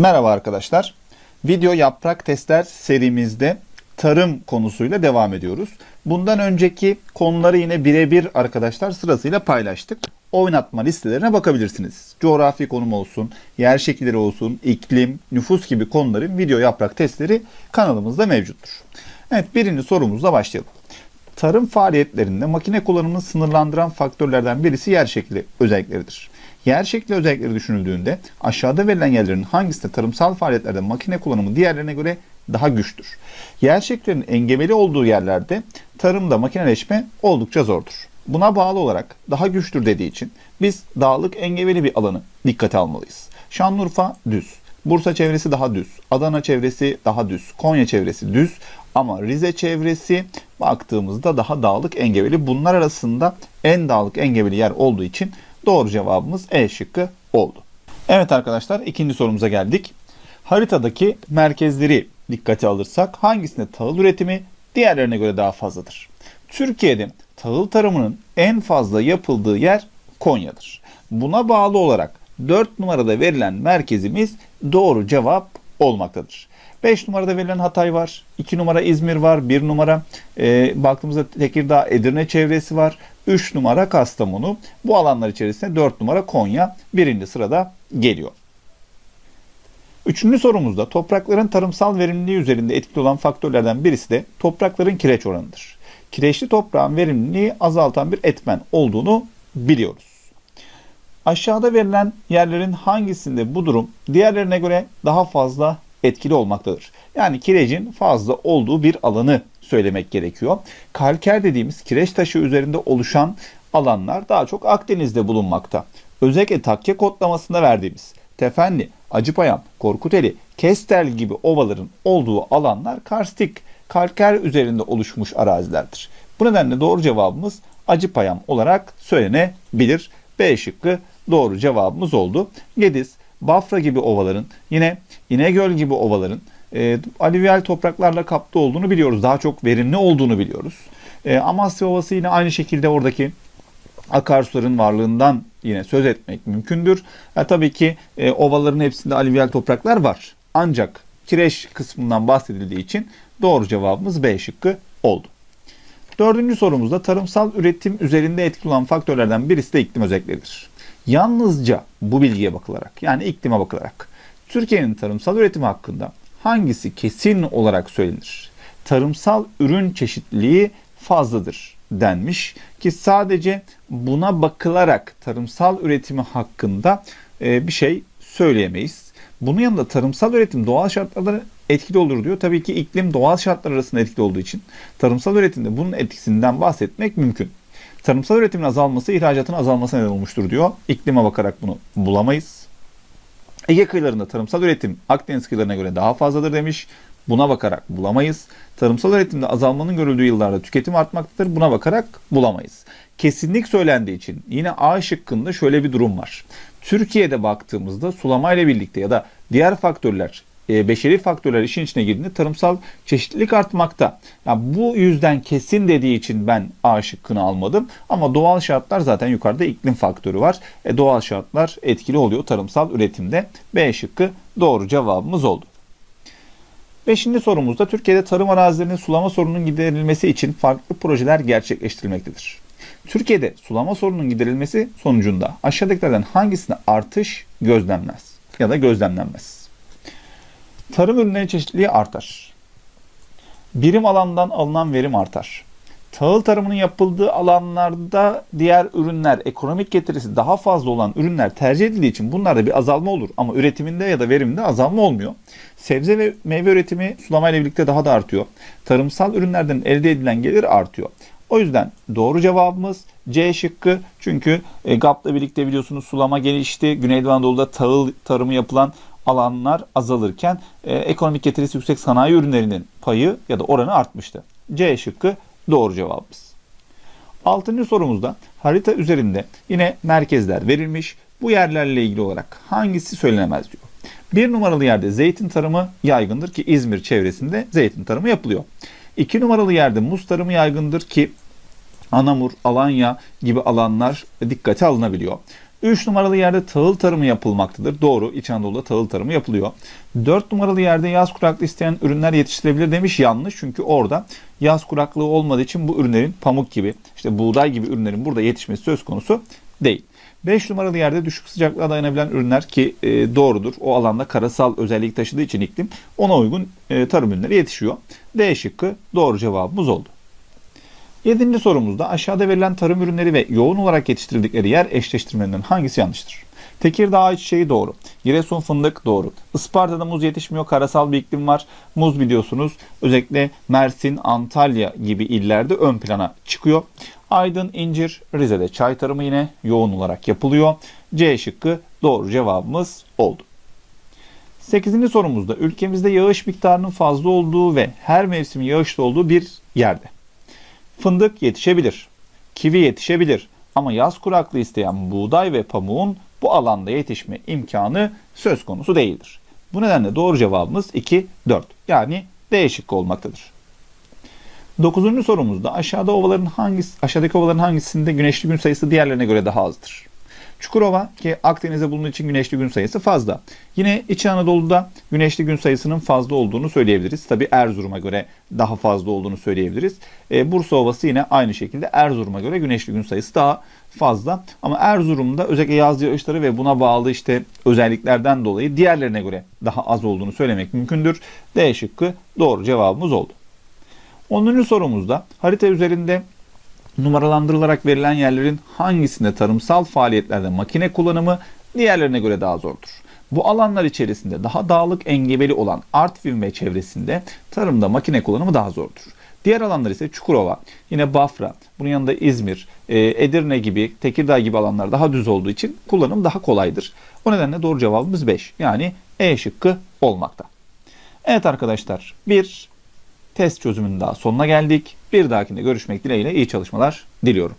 Merhaba arkadaşlar. Video yaprak testler serimizde tarım konusuyla devam ediyoruz. Bundan önceki konuları yine birebir arkadaşlar sırasıyla paylaştık. Oynatma listelerine bakabilirsiniz. Coğrafi konum olsun, yer şekilleri olsun, iklim, nüfus gibi konuların video yaprak testleri kanalımızda mevcuttur. Evet birinci sorumuzla başlayalım. Tarım faaliyetlerinde makine kullanımını sınırlandıran faktörlerden birisi yer şekli özellikleridir. Yer şekli özellikleri düşünüldüğünde aşağıda verilen yerlerin hangisinde tarımsal faaliyetlerde makine kullanımı diğerlerine göre daha güçtür? Yer şekillerinin engebeli olduğu yerlerde tarımda makineleşme oldukça zordur. Buna bağlı olarak daha güçtür dediği için biz dağlık engebeli bir alanı dikkate almalıyız. Şanlıurfa düz, Bursa çevresi daha düz, Adana çevresi daha düz, Konya çevresi düz ama Rize çevresi baktığımızda daha dağlık engebeli. Bunlar arasında en dağlık engebeli yer olduğu için doğru cevabımız E şıkkı oldu. Evet arkadaşlar ikinci sorumuza geldik. Haritadaki merkezleri dikkate alırsak hangisinde tahıl üretimi diğerlerine göre daha fazladır? Türkiye'de tahıl tarımının en fazla yapıldığı yer Konya'dır. Buna bağlı olarak 4 numarada verilen merkezimiz doğru cevap olmaktadır. 5 numarada verilen Hatay var. 2 numara İzmir var. 1 numara e, baktığımızda Tekirdağ, Edirne çevresi var. 3 numara Kastamonu. Bu alanlar içerisinde 4 numara Konya birinci sırada geliyor. Üçüncü sorumuzda toprakların tarımsal verimliliği üzerinde etkili olan faktörlerden birisi de toprakların kireç oranıdır. Kireçli toprağın verimliliği azaltan bir etmen olduğunu biliyoruz. Aşağıda verilen yerlerin hangisinde bu durum diğerlerine göre daha fazla etkili olmaktadır? Yani kirecin fazla olduğu bir alanı söylemek gerekiyor. Kalker dediğimiz kireç taşı üzerinde oluşan alanlar daha çok Akdeniz'de bulunmakta. Özellikle takke kodlamasında verdiğimiz Tefenli, Acıpayam, Korkuteli, Kestel gibi ovaların olduğu alanlar karstik, kalker üzerinde oluşmuş arazilerdir. Bu nedenle doğru cevabımız Acıpayam olarak söylenebilir. B şıkkı doğru cevabımız oldu. Gediz, Bafra gibi ovaların, yine İnegöl gibi ovaların e, alüvyal topraklarla kaplı olduğunu biliyoruz. Daha çok verimli olduğunu biliyoruz. E, Amasya Ovası yine aynı şekilde oradaki akarsuların varlığından yine söz etmek mümkündür. E, tabii ki e, ovaların hepsinde alüvyal topraklar var. Ancak kireç kısmından bahsedildiği için doğru cevabımız B şıkkı oldu. Dördüncü sorumuzda tarımsal üretim üzerinde etkili olan faktörlerden birisi de iklim özellikleridir. Yalnızca bu bilgiye bakılarak yani iklime bakılarak Türkiye'nin tarımsal üretimi hakkında hangisi kesin olarak söylenir? Tarımsal ürün çeşitliliği fazladır denmiş ki sadece buna bakılarak tarımsal üretimi hakkında e, bir şey söyleyemeyiz. Bunun yanında tarımsal üretim doğal şartlarda etkili olur diyor. Tabii ki iklim doğal şartlar arasında etkili olduğu için tarımsal üretimde bunun etkisinden bahsetmek mümkün. Tarımsal üretimin azalması ihracatın azalmasına neden olmuştur diyor. İklime bakarak bunu bulamayız. Ege kıyılarında tarımsal üretim Akdeniz kıyılarına göre daha fazladır demiş. Buna bakarak bulamayız. Tarımsal üretimde azalmanın görüldüğü yıllarda tüketim artmaktadır. Buna bakarak bulamayız. Kesinlik söylendiği için yine A şıkkında şöyle bir durum var. Türkiye'de baktığımızda sulamayla birlikte ya da diğer faktörler e, beşeri faktörler işin içine girdiğinde tarımsal çeşitlilik artmakta. Yani bu yüzden kesin dediği için ben A şıkkını almadım. Ama doğal şartlar zaten yukarıda iklim faktörü var. E, doğal şartlar etkili oluyor tarımsal üretimde. B şıkkı doğru cevabımız oldu. Beşinci sorumuzda Türkiye'de tarım arazilerinin sulama sorununun giderilmesi için farklı projeler gerçekleştirilmektedir. Türkiye'de sulama sorununun giderilmesi sonucunda aşağıdakilerden hangisinde artış gözlenmez ya da gözlemlenmez? Tarım ürünleri çeşitliliği artar. Birim alandan alınan verim artar. Tahıl tarımının yapıldığı alanlarda diğer ürünler, ekonomik getirisi daha fazla olan ürünler tercih edildiği için bunlarda bir azalma olur. Ama üretiminde ya da veriminde azalma olmuyor. Sebze ve meyve üretimi sulamayla birlikte daha da artıyor. Tarımsal ürünlerden elde edilen gelir artıyor. O yüzden doğru cevabımız C şıkkı. Çünkü e, GAP'la birlikte biliyorsunuz sulama gelişti. Güneydoğu Anadolu'da tahıl tarımı yapılan alanlar azalırken e, ekonomik getirisi yüksek sanayi ürünlerinin payı ya da oranı artmıştı. C şıkkı doğru cevabımız. Altıncı sorumuzda harita üzerinde yine merkezler verilmiş. Bu yerlerle ilgili olarak hangisi söylenemez diyor. Bir numaralı yerde zeytin tarımı yaygındır ki İzmir çevresinde zeytin tarımı yapılıyor. İki numaralı yerde muz tarımı yaygındır ki Anamur, Alanya gibi alanlar dikkate alınabiliyor. 3 numaralı yerde tahıl tarımı yapılmaktadır. Doğru. İç Anadolu'da tahıl tarımı yapılıyor. 4 numaralı yerde yaz kuraklığı isteyen ürünler yetiştirilebilir demiş. Yanlış. Çünkü orada yaz kuraklığı olmadığı için bu ürünlerin pamuk gibi, işte buğday gibi ürünlerin burada yetişmesi söz konusu değil. 5 numaralı yerde düşük sıcaklığa dayanabilen ürünler ki e, doğrudur. O alanda karasal özellik taşıdığı için iklim ona uygun e, tarım ürünleri yetişiyor. D şıkkı doğru cevabımız oldu. Yedinci sorumuzda aşağıda verilen tarım ürünleri ve yoğun olarak yetiştirildikleri yer eşleştirmelerinden hangisi yanlıştır? Tekirdağ ayçiçeği doğru. Giresun fındık doğru. Isparta'da muz yetişmiyor. Karasal bir iklim var. Muz biliyorsunuz özellikle Mersin, Antalya gibi illerde ön plana çıkıyor. Aydın, incir, Rize'de çay tarımı yine yoğun olarak yapılıyor. C şıkkı doğru cevabımız oldu. 8. sorumuzda ülkemizde yağış miktarının fazla olduğu ve her mevsimin yağışlı olduğu bir yerde. Fındık yetişebilir. Kivi yetişebilir. Ama yaz kuraklığı isteyen buğday ve pamuğun bu alanda yetişme imkanı söz konusu değildir. Bu nedenle doğru cevabımız 2, 4. Yani D şıkkı olmaktadır. Dokuzuncu sorumuzda aşağıda ovaların hangisi, aşağıdaki ovaların hangisinde güneşli gün sayısı diğerlerine göre daha azdır? Çukurova ki Akdeniz'de bulunduğu için güneşli gün sayısı fazla. Yine İç Anadolu'da güneşli gün sayısının fazla olduğunu söyleyebiliriz. Tabi Erzurum'a göre daha fazla olduğunu söyleyebiliriz. E, Bursa Ovası yine aynı şekilde Erzurum'a göre güneşli gün sayısı daha fazla. Ama Erzurum'da özellikle yaz yağışları ve buna bağlı işte özelliklerden dolayı diğerlerine göre daha az olduğunu söylemek mümkündür. D şıkkı doğru cevabımız oldu. 10. sorumuzda harita üzerinde numaralandırılarak verilen yerlerin hangisinde tarımsal faaliyetlerde makine kullanımı diğerlerine göre daha zordur? Bu alanlar içerisinde daha dağlık engebeli olan Artvin ve çevresinde tarımda makine kullanımı daha zordur. Diğer alanlar ise Çukurova, yine Bafra, bunun yanında İzmir, e, Edirne gibi, Tekirdağ gibi alanlar daha düz olduğu için kullanım daha kolaydır. O nedenle doğru cevabımız 5. Yani E şıkkı olmakta. Evet arkadaşlar bir test çözümünün daha sonuna geldik. Bir dahakinde görüşmek dileğiyle iyi çalışmalar diliyorum.